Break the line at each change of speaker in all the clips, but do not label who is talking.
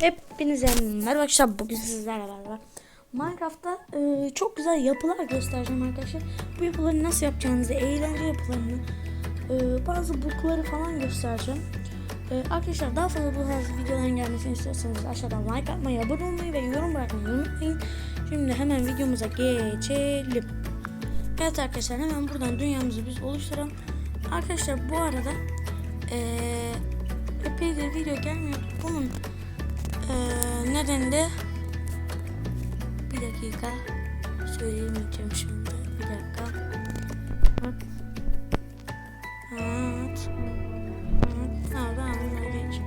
Hepinize merhaba arkadaşlar. Bugün sizlerle beraber Minecraft'ta e, çok güzel yapılar göstereceğim arkadaşlar. Bu yapıları nasıl yapacağınızı, eğlence yapılarını e, Bazı bookları falan göstereceğim. E, Arkadaşlar daha fazla bu tarz videoların gelmesini istiyorsanız aşağıdan like atmayı, abone olmayı ve yorum bırakmayı unutmayın. Şimdi hemen videomuza geçelim. Evet arkadaşlar hemen buradan dünyamızı biz oluşturalım. Arkadaşlar bu arada e, epeydir video gelmiyor. Bunun ee, de bir dakika. Söyleyemeyeceğim şimdi? Bir dakika. Evet. Evet. Evet ha, bunları geç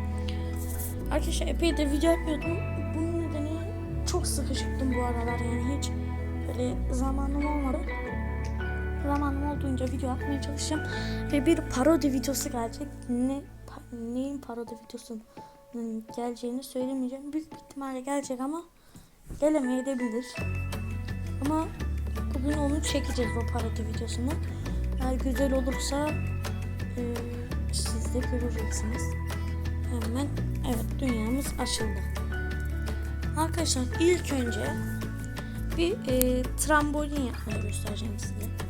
arkadaşlar epey de video yapmıyordum bunun nedeni çok sıkışıktım bu aralar yani. Hiç böyle zamanım olmadı. Zamanım olduğunca video atmaya çalışacağım. Ve bir parodi videosu gelecek. Ne pa- neyin parodi videosu geleceğini söylemeyeceğim. Büyük bir ihtimalle gelecek ama gelemeyebilir. Ama bugün onu çekeceğiz o parodi videosunu. Eğer güzel olursa e, siz de göreceksiniz. Hemen evet dünyamız açıldı. Arkadaşlar ilk önce bir e, trambolin yapmayı göstereceğim size.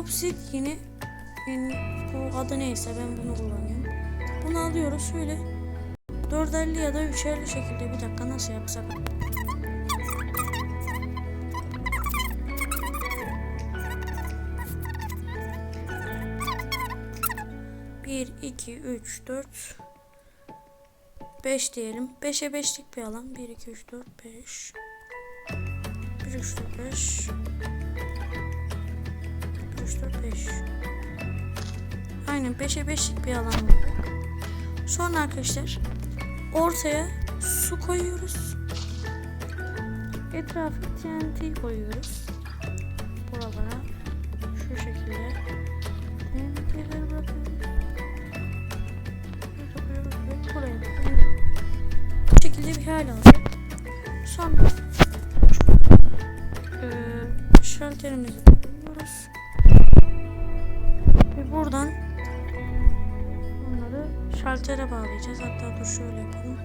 Obsidian'i yani bu adı neyse ben bunu kullanıyorum. Bunu alıyoruz şöyle 450 ya da 350 şekilde bir dakika nasıl yapsak. Bir, iki, üç, dört, beş diyelim. Beşe beşlik bir alan. Bir, iki, üç, dört, beş. Bir, üç, dört, beş. 3, 4, 5. Aynen 5'e 5'lik bir alan var. Sonra arkadaşlar ortaya su koyuyoruz. Etrafı TNT koyuyoruz. Buralara şu şekilde TNT'leri bırakıyoruz. Bu şekilde bir hal aldı. Sonra eee şalterimizi şaltere bağlayacağız. Hatta dur şöyle yapalım.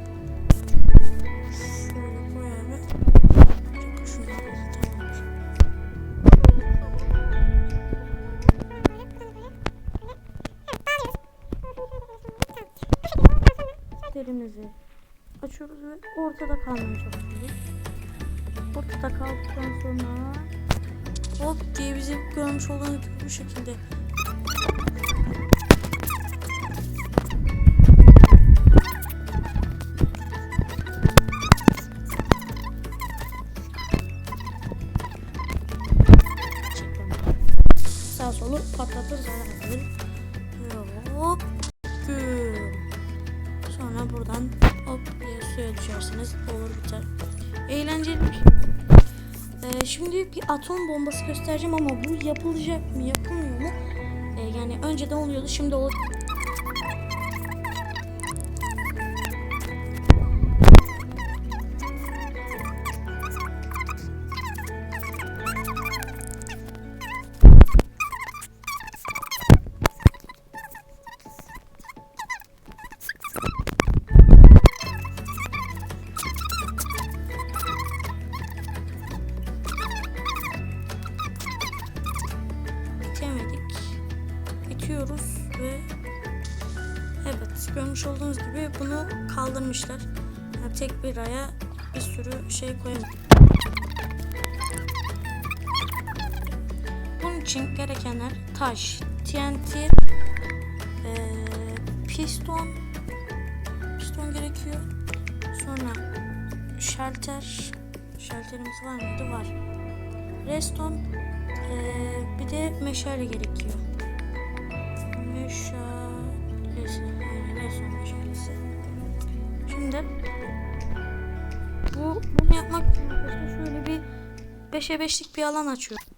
Şöyle. Şunları tamamdır. Derimizi açıyoruz ve ortada kalmaya çalışıyoruz. Ortada kaldıktan sonra hop diye bizi görmüş olduğunuz gibi bu şekilde solu patlatır zaten. Hop güm. Sonra buradan hop diye suya düşersiniz. Olur biter. Eğlenceli bir şey. Ee, şimdi bir atom bombası göstereceğim ama bu yapılacak mı yapılmıyor mu? Ee, yani önceden oluyordu şimdi olur. Bitiyoruz ve evet görmüş olduğunuz gibi bunu kaldırmışlar. Yani tek bir aya bir sürü şey koyalım. Bunun için gerekenler taş, TNT, eee, piston, piston gerekiyor. Sonra şalter, şalterimiz var mıydı? Var. Reston, ee, bir de meşale gerekiyor. 5'e 5'lik bir alan açıyorum.